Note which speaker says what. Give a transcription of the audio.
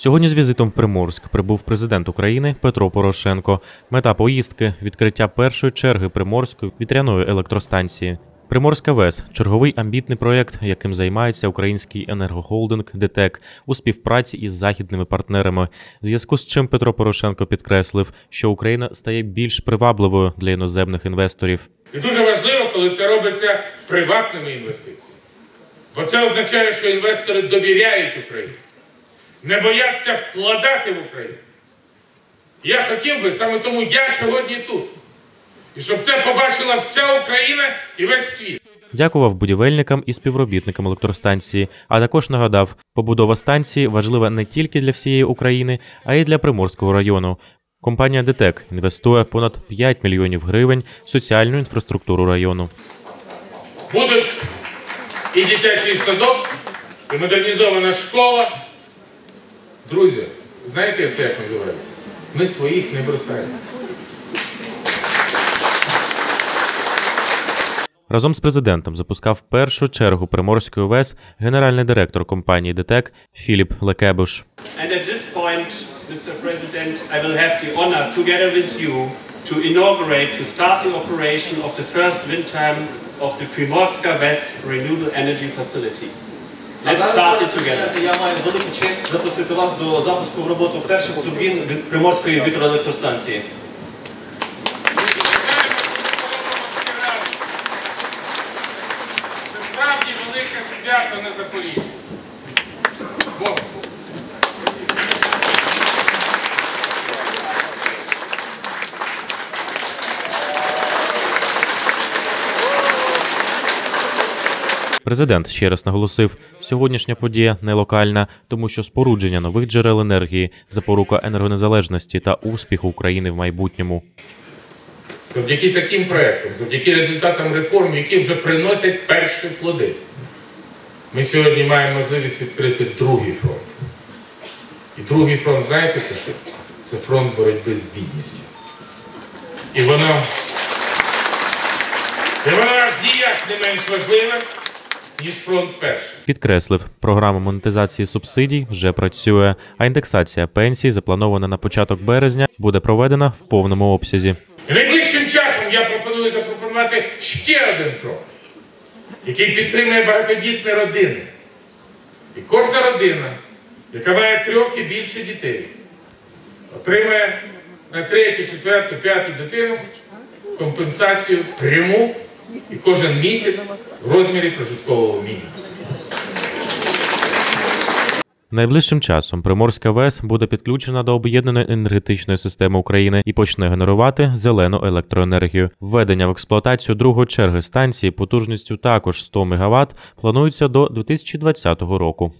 Speaker 1: Сьогодні з візитом в Приморськ прибув президент України Петро Порошенко. Мета поїздки відкриття першої черги Приморської вітряної електростанції. Приморська ВЕС черговий амбітний проєкт, яким займається український енергохолдинг ДТЕК у співпраці із західними партнерами. В зв'язку з чим Петро Порошенко підкреслив, що Україна стає більш привабливою для іноземних інвесторів.
Speaker 2: І дуже важливо, коли це робиться приватними інвестиціями. Бо це означає, що інвестори довіряють Україні, не бояться вкладати в Україну. Я хотів би, саме тому я сьогодні тут. І щоб це побачила вся Україна і весь світ.
Speaker 1: Дякував будівельникам і співробітникам електростанції, а також нагадав, побудова станції важлива не тільки для всієї України, а й для Приморського району. Компанія ДТЕК інвестує понад 5 мільйонів гривень в соціальну інфраструктуру району.
Speaker 2: Будуть і дитячий садок, і модернізована школа. Друзі, знаєте, це як називається? Ми своїх не бросаємо.
Speaker 1: Разом з президентом запускав першу чергу Приморської ВЕС генеральний директор компанії ДТЕК Філіп Лекебуш.
Speaker 3: Primorska West Renewable Energy Facility. Let's start it together.
Speaker 4: я маю велику честь запросити вас до запуску в роботу перших турбін від Приморської вітроелектростанції.
Speaker 2: Це справді велике свято на Запоріжжі.
Speaker 1: Президент ще раз наголосив, сьогоднішня подія не локальна, тому що спорудження нових джерел енергії запорука енергонезалежності та успіху України в майбутньому.
Speaker 2: завдяки таким проектам, завдяки результатам реформ, які вже приносять перші плоди, ми сьогодні маємо можливість відкрити другий фронт. І другий фронт, знаєте, це що? Це фронт боротьби з бідністю. І воно, і воно аж ніяк не менш важливе, ніж фронт перший.
Speaker 1: Підкреслив, програма монетизації субсидій вже працює, а індексація пенсій, запланована на початок березня, буде проведена в повному обсязі.
Speaker 2: І найближчим часом я пропоную запропонувати ще один крок, який підтримує багатодітні родини. І кожна родина, яка має трьох і більше дітей, отримає на третю, четверту, п'яту дитину компенсацію пряму і кожен місяць в розмірі прожиткового мінімуму.
Speaker 1: Найближчим часом Приморська ВЕС буде підключена до об'єднаної енергетичної системи України і почне генерувати зелену електроенергію. Введення в експлуатацію другої черги станції потужністю також 100 МВт планується до 2020 року.